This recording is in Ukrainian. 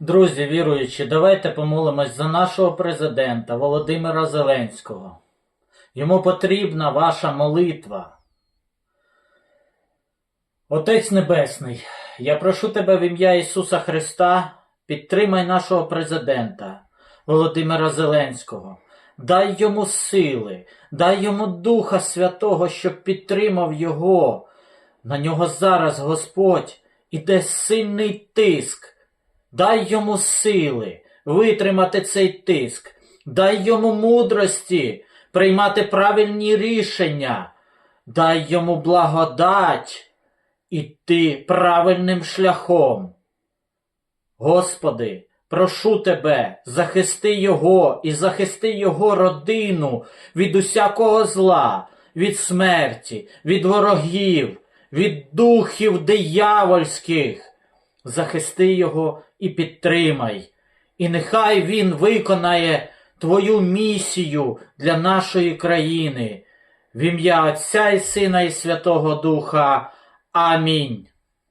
Друзі, віруючі, давайте помолимось за нашого президента Володимира Зеленського. Йому потрібна ваша молитва. Отець Небесний, я прошу тебе в ім'я Ісуса Христа, підтримай нашого президента Володимира Зеленського. Дай йому сили, дай йому Духа Святого, щоб підтримав його. На нього зараз, Господь, іде сильний тиск. Дай йому сили витримати цей тиск, дай йому мудрості приймати правильні рішення, дай йому благодать іти правильним шляхом. Господи, прошу тебе, захисти його і захисти його родину від усякого зла, від смерті, від ворогів, від духів диявольських захисти його і підтримай. І нехай він виконає твою місію для нашої країни. В ім'я Отця і Сина і Святого Духа. Амінь.